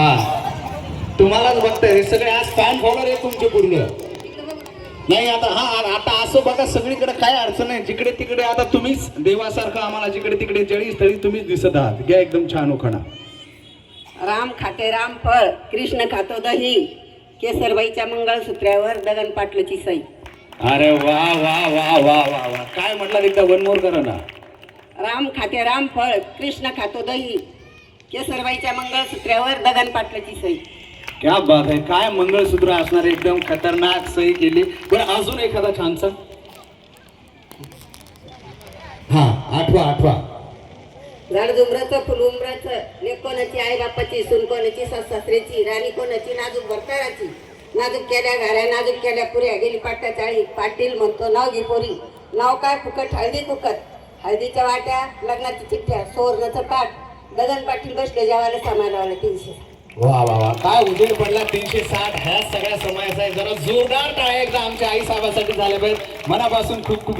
हा. तुम्हालाच बघताय हे सगळे आज फॅन फॉलोअर आहे तुमचे पूर्ण. नाही आता हा आता असं बघा सगळीकडे काय अडचण नाही. जिकडे तिकडे आता तुम्हीच देवासारखं आम्हाला जिकडे तिकडे जळी स्थळी तुम्हीच दिसत आहात. घ्या एकदम छान उखाणा. राम खाते राम फळ कृष्ण खातो दही केसरबाईच्या मंगळसूत्र्यावर दगन पाटलाची सई. अरे वा वा वा वा वा वा. काय म्हटलं एकदा वन मोर करा ना राम खाते राम फळ कृष्ण खातो दही केसरबाईच्या मंगळसूत्र्यावर दगन पाटलाची सई. क्या बात आहे. काय मंगळसूत्र असणार एकदम खतरनाक सही केली. बरं अजून एखादा छानसा? हा आठवा आठवा. झाड झुमराचं फुल उमराचं लेक कोणाची आई बापाची सून कोणाची सासऱ्याची राणी कोणाची नाजूक भरताळाची नाजूक केल्या घाऱ्या नाजूक केल्या पुऱ्या गेली पाट्या चाळी पाटील म्हणतो नाव घे पोरी. नाव काय फुकट? हळदी फुकट. हळदीच्या वाट्या लग्नाची चिठ्ठ्या सोरणाचं पाठ. गगन पाटील बसले जेवायला समाजावाला तीनशे. वा वा वा. काय उजेड पडला तीनशे साठ ह्या सगळ्या समायचा आहे जरा जोरदार टाळ्या एकदा आमच्या आई साहेबासाठी झाल्या पाहिजे मनापासून खूप खूप